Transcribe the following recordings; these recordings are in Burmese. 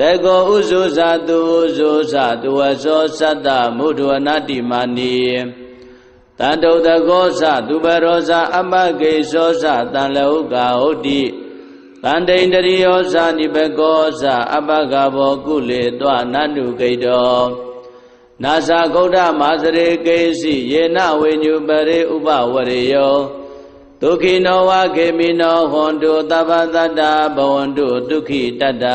တေကောဥဇုဇာတုဥဇုဇာတုဝသောသတ္တမုဒ္ဒဝနာတိမာနီတန္တုတကောသသူပရောဇာအပကေသောသတံလဟုကာဟုတ်တိတန္တိန္တရိယောဇာနိဘကောဇာအပကဘောကုလေတောနန္တုကိတောနာဇာဂௌဒမာစရေကေစီယေနဝိညုပရိဥပဝရေယောဒုခိနောဝခေမိနောဟွန်တုသဗ္ဗတတ္တဘဝန္တုဒုခိတတ္တ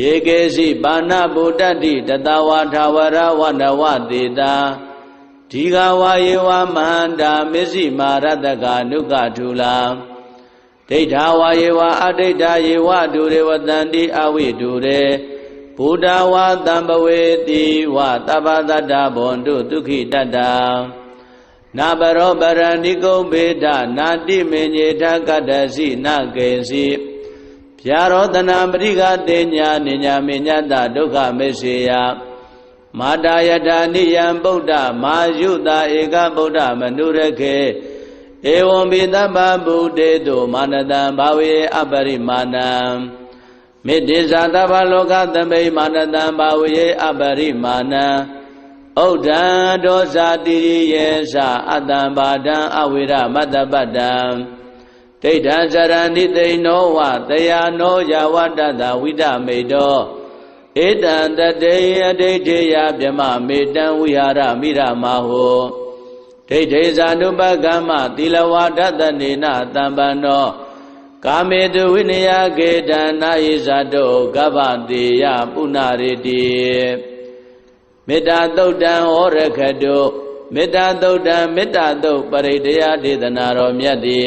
ယေကေစီပါဏဗုဒ္ဓတိတတဝါထာဝရဝနဝတေတာဒီဃဝါယေဝမန္တာမစ္စည်းမာရတကနုကထူလာဒိဋ္ဌာဝါယေဝအဒိဋ္ဌာယေဝဒုရေဝတန္တိအဝိဒုရေဘုဒ္ဓဝါတံပဝေတိဝတပ္ပတတ္တဘွန်တုဒုခိတတ္တနာဘရောပရဏိကုံဘေဒနာတိမေညေထကတ္တစီနကေစီ ဗျာရောတနာပရိကတေညာနိညာမေညတဒုက္ခမေစေယမာတာယတာနိယံဗုဒ္ဓမာယုတာဧကဗုဒ္ဓမနုရခေဧဝံပိတပ္ပဗုတေတုမာနတံဘာဝေအပရိမာဏံမေတ္တိဇာတဗ္ဗလောကသမိမာနတံဘာဝေအပရိမာဏံဩဒံဒောဇာတိရိယေသအတံဘာဒံအဝိရမတ္တပတ္တံ ဒိဋ္ဌံဇရဏိသိနောဝတယာနောယဝတ္တတဝိဒမေတောဧတံတတေယဒိဋ္ဌိယဗြမမေတံဝိဟာရမိရမဟောဒိဋ္ဌိဇာနုပကမ္မသီလဝါဒတနေနတံပန္နောကာမေတုဝိနယကေတနာယိဇာတောကဗ္ဗတေယပုဏ္ဏရေတိမေတ္တာသုတ်တံဟောရခတုမေတ္တာသုတ်တံမေတ္တာသုတ်ပရိတယဒေသနာတော်မြတ်သည်